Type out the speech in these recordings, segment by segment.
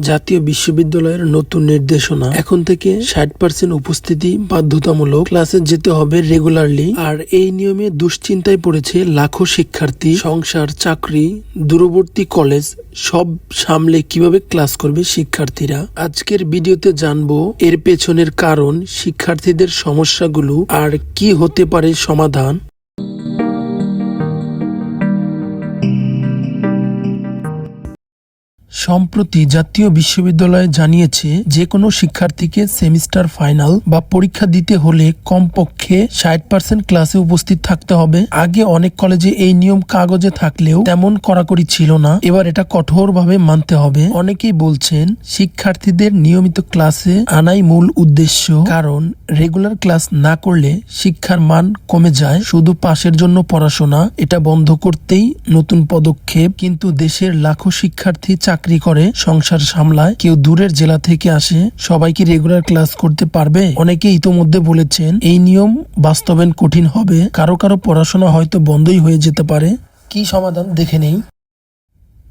জাতীয় বিশ্ববিদ্যালয়ের নতুন নির্দেশনা। এখন থেকে ষাট পার্সেন্ট উপস্থিতি বাধ্যতামূলক ক্লাসে যেতে হবে রেগুলারলি আর এই নিয়মে দুশ্চিন্তায় পড়েছে লাখো শিক্ষার্থী, সংসার, চাকরি, দূরবর্তী কলেজ, সব সামলে কীভাবে ক্লাস করবে শিক্ষার্থীরা। আজকের ভিডিওতে জানব এর পেছনের কারণ, শিক্ষার্থীদের সমস্যাগুলো, আর কি হতে পারে সমাধান। সম্প্রতি জাতীয় বিশ্ববিদ্যালয় জানিয়েছে যে কোনো শিক্ষার্থীকে সেমিস্টার ফাইনাল বা পরীক্ষা দিতে হলে কমপক্ষে ষাট পার্সেন্ট ক্লাসে উপস্থিত থাকতে হবে। আগে অনেক কলেজে এই নিয়ম কাগজে থাকলেও তেমন কড়াকড়ি ছিল না। এবার এটা কঠোরভাবে মানতে হবে। অনেকেই বলছেন, শিক্ষার্থীদের নিয়মিত ক্লাসে আনাই মূল উদ্দেশ্য। কারণ, রেগুলার ক্লাস না করলে শিক্ষার মান কমে যায়। শুধু পাশের জন্য পড়াশোনা, এটা বন্ধ করতেই নতুন পদক্ষেপ। কিন্তু দেশের লাখো শিক্ষার্থী চাকরি করে, সংসার সামলায়, কেউ দূরের জেলা থেকে আসে সবাই কি রেগুলার ক্লাস করতে পারবে? অনেকে ইতোমধ্যে বলেছেন, এই নিয়ম বাস্তবায়ন কঠিন হবে। কারও কারও পড়াশোনা হয়তো বন্ধই হয়ে যেতে পারে। কি সমাধান? দেখে নেই।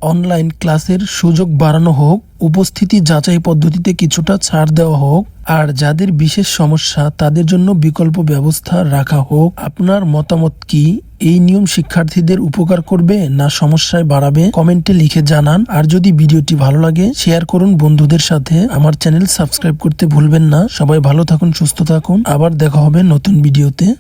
অনলাইন ক্লাসের সুযোগ বাড়ানো হোক, উপস্থিতি যাচাই পদ্ধতিতে কিছুটা ছাড় দেওয়া হোক, আর যাদের বিশেষ সমস্যা, তাদের জন্য বিকল্প ব্যবস্থা রাখা হোক। আপনার মতামত কি? এই নিয়ম শিক্ষার্থীদের উপকার করবে না সমস্যায় বাড়াবে? কমেন্টে লিখে জানান। আর যদি ভিডিওটি ভালো লাগে, শেয়ার করুন বন্ধুদের সাথে। আমার চ্যানেল সাবস্ক্রাইব করতে ভুলবেন না। সবাই ভালো থাকুন, সুস্থ থাকুন। আবার দেখা হবে নতুন ভিডিওতে।